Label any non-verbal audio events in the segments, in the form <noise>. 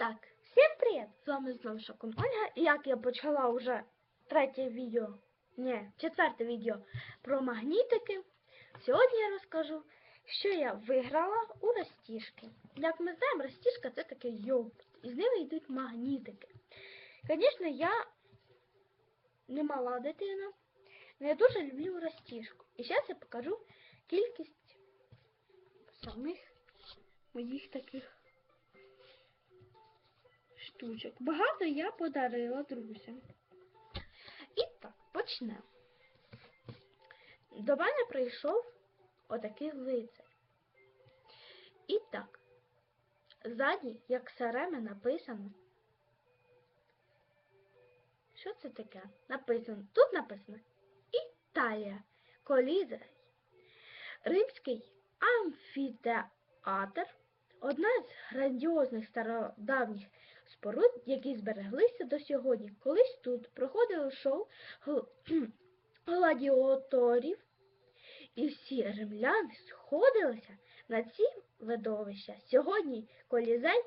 так, всім привіт! З вами знову Шокун Ольга. І як я почала вже третє відео, ні, четверте відео про магнітики, сьогодні я розкажу, що я виграла у розтіжки. Як ми знаємо, розтіжка це таке йогурт, і з ними йдуть магнітики. Звісно, я не мала дитина, але я дуже люблю розтіжку. І зараз я покажу кількість самих моїх таких штучок. Багато я подарила друзям. І так, почнемо. До мене прийшов отакий лицар. І так, ззаді, як сареме написано. Що це таке? Написано. Тут написано Італія. Колізей. Римський амфітеатр одна з грандіозних стародавніх споруд, які збереглися до сьогодні. Колись тут проходило шоу гл- <clears throat> гладіаторів, і всі римляни сходилися на ці видовища. Сьогодні колізей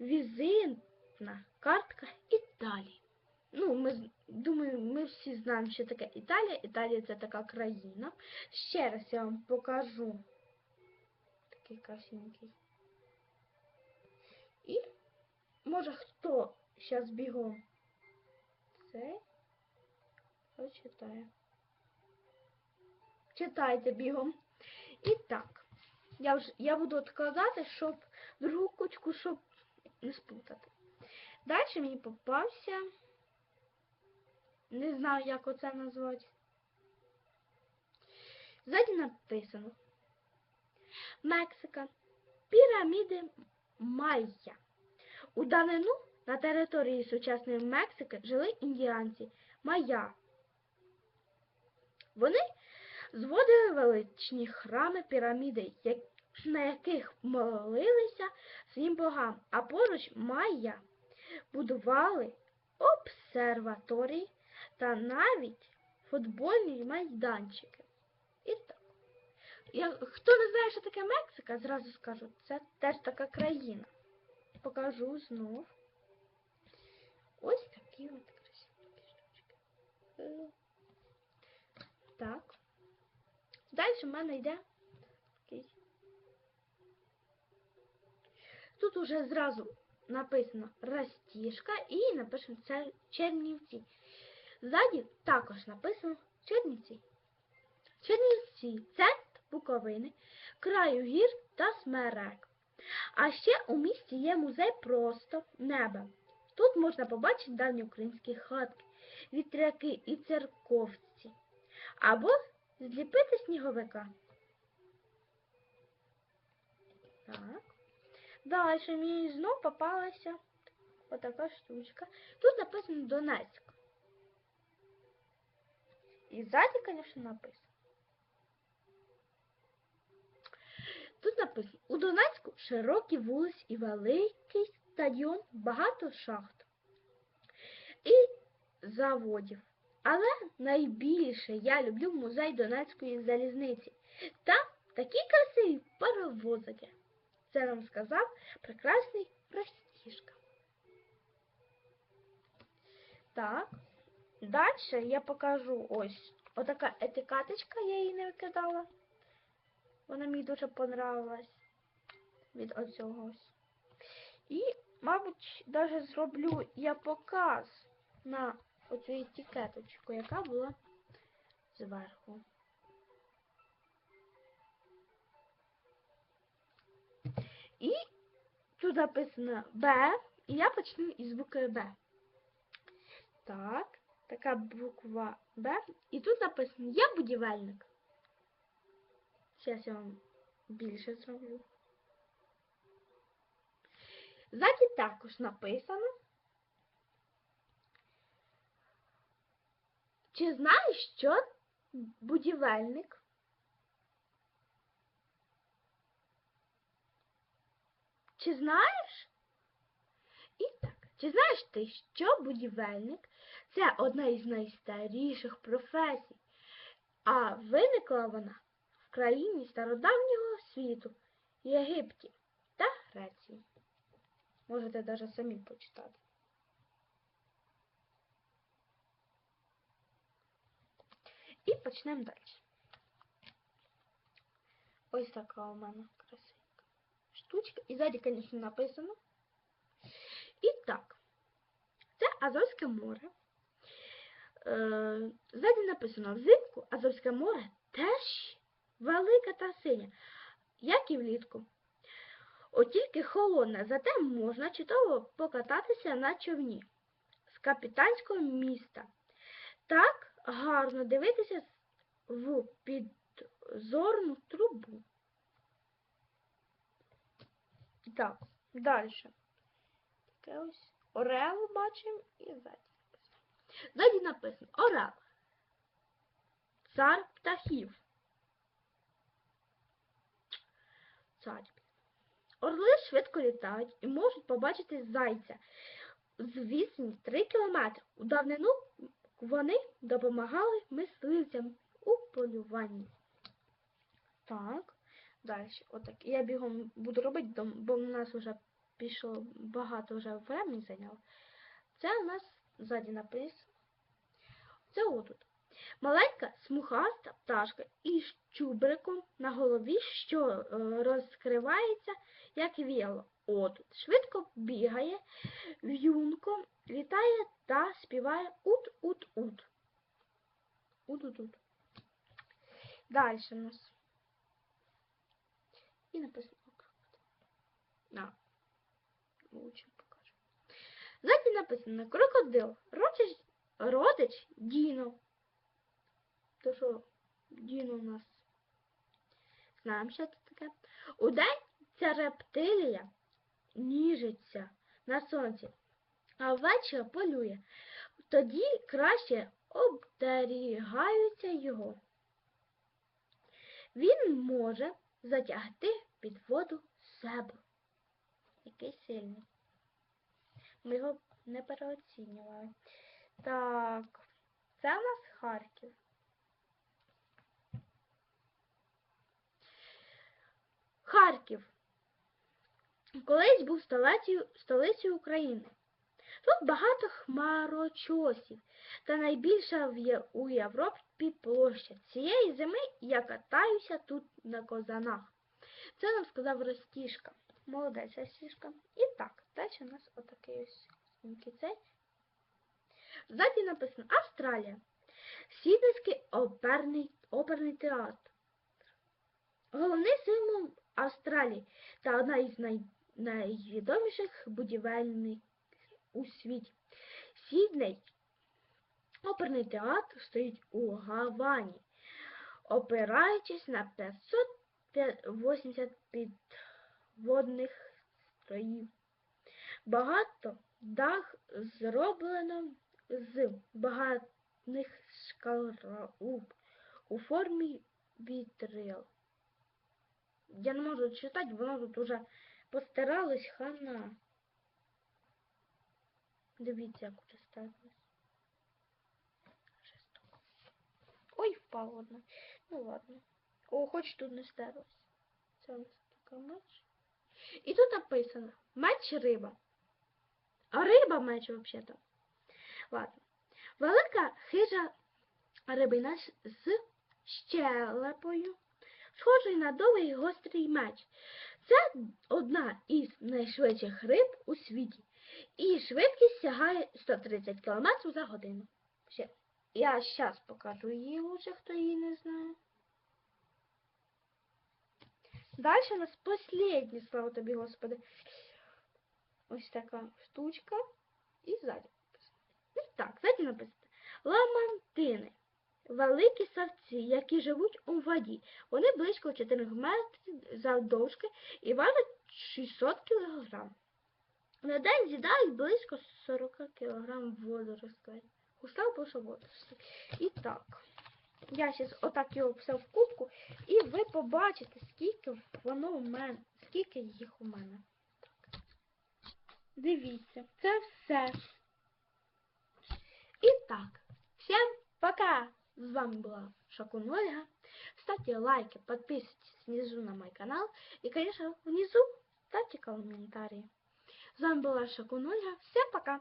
візитна картка Італії. Ну, ми думаю, ми всі знаємо, що таке Італія. Італія це така країна. Ще раз я вам покажу. Такий красивенький. І може хто зараз бігом це прочитає. Читайте бігом. І так. Я вже я буду відказати, щоб другу кучку, щоб не сплутати. Далі мені попався. Не знаю, як оце назвати. Ззаді написано. Мексика. Піраміди Майя. У данину на території сучасної Мексики жили індіанці Майя. Вони зводили величні храми піраміди, на яких молилися своїм богам, а поруч Майя будували обсерваторії та навіть футбольні майданчики. І так. Я, хто не знає, що таке Мексика, зразу скажу, це теж така країна. Покажу знов. Ось такі от красиві штучки. Е, Так. Далі в мене йде. Тут уже зразу написано Растіжка і написано це Чернівці. Ззаді також написано Чернівці. Чернівці центр Буковини, краю гір та смерек. А ще у місті є музей просто неба. Тут можна побачити давні українські хатки, вітряки і церковці. Або зліпити сніговика. Так. Далі мені знов попалася отака штучка. Тут написано Донецьк. І ззаді, звісно, написано. Тут написано, у Донецьку широкі вулиці і великий стадіон, багато шахт і заводів. Але найбільше я люблю музей Донецької залізниці та такі красиві паровозики. Це нам сказав прекрасний Ростішка. Так, далі я покажу ось отака етикаточка, я її не викидала. Вона мені дуже понравилась від оцього. І, мабуть, навіть зроблю я показ на оцю етикеточку, яка була зверху. І тут написано Б, і я почну із букви Б. Так, така буква Б. І тут написано Я будівельник. Зараз я вам більше зроблю. Ззаді також написано. Чи знаєш, що будівельник? Чи знаєш? І так, чи знаєш ти, що будівельник це одна із найстаріших професій, а виникла вона країні стародавнього світу Єгипті та Греції. Можете навіть самі почитати. І почнемо далі. Ось така у мене красивенька штучка. І ззаді, звісно, написано. І так, це Азовське море. Е, ззаді написано взимку Азовське море теж велике та синє, як і влітку. От тільки холодне, зате можна чудово покататися на човні з капітанського міста. Так гарно дивитися в підзорну трубу. Так, далі. Таке ось орел бачимо і ззаді. Ззаді написано орел. Цар птахів. Цар. Орли швидко літають і можуть побачити зайця з відстані 3 кілометри. У давнину вони допомагали мисливцям у полюванні. Так, далі. Отак. Я бігом буду робити, бо в нас вже пішло багато вже времени зайняло. Це у нас ззаді написано. Це отут. Маленька смугаста пташка із чубриком на голові, що е, розкривається, як віло. Отут. Швидко бігає, в'юнко, літає та співає ут-ут-ут. Ут-ут-ут. Далі у нас. І написано. На. Лучше покажу. Ззаді написано крокодил. Родич, родич Діно. То що Діно у нас. Знаємо, що це таке. Удень ця рептилія ніжиться на сонці, а ввечері полює. Тоді краще оберігаються його. Він може затягти під воду себе. Який сильний. Ми його не переоцінювали. Так, це у нас Харків. Харків. Колись був столицею, столицею України. Тут багато хмарочосів та найбільша у Європі площа. Цієї зими я катаюся тут на козанах. Це нам сказав Ростішка. Молодець Ростішка. І так, далі у нас отакий ось цей. Ззаді написано Австралія. Сідницький оперний, оперний театр. Головний символ Австралії та одна із най, найвідоміших будівельних у світі. Сідней оперний театр стоїть у Гавані, опираючись на 580 підводних строїв. Багато дах зроблено з багатних шкаралуп у формі вітрил. Я не можу читати, воно тут уже постаралось хана. Дивіться, як уже ставилось. Ой, впало одна. Ну ладно. О, хоч тут не стерлось. Це у нас така меч. І тут написано меч риба. А риба меч взагалі-то. Ладно. Велика хижа рибина з щелепою, схожий на довгий гострий меч. Це одна із найшвидших риб у світі. І швидкість сягає 130 км за годину. Ще. Я зараз покажу її лучше, хто її не знає. Далі у нас последнє, слава тобі, Господи. Ось така штучка. І ззаді написано. І так, ззаді написано. Ламантини. Великі савці, які живуть у воді. Вони близько 4 метрів завдовжки і важать 600 кг. На день з'їдають близько 40 кг водоростей. Густа більше водоростей. І так, я зараз отак його все в кубку, і ви побачите, скільки воно у мене, скільки їх у мене. Так. Дивіться, це все. І так, всім пока! З вами была Шакун Ольга. Ставьте лайки, подписывайтесь внизу на мой канал. И, конечно, внизу ставьте комментарии. З вами была Шакун Ольга. Всем пока!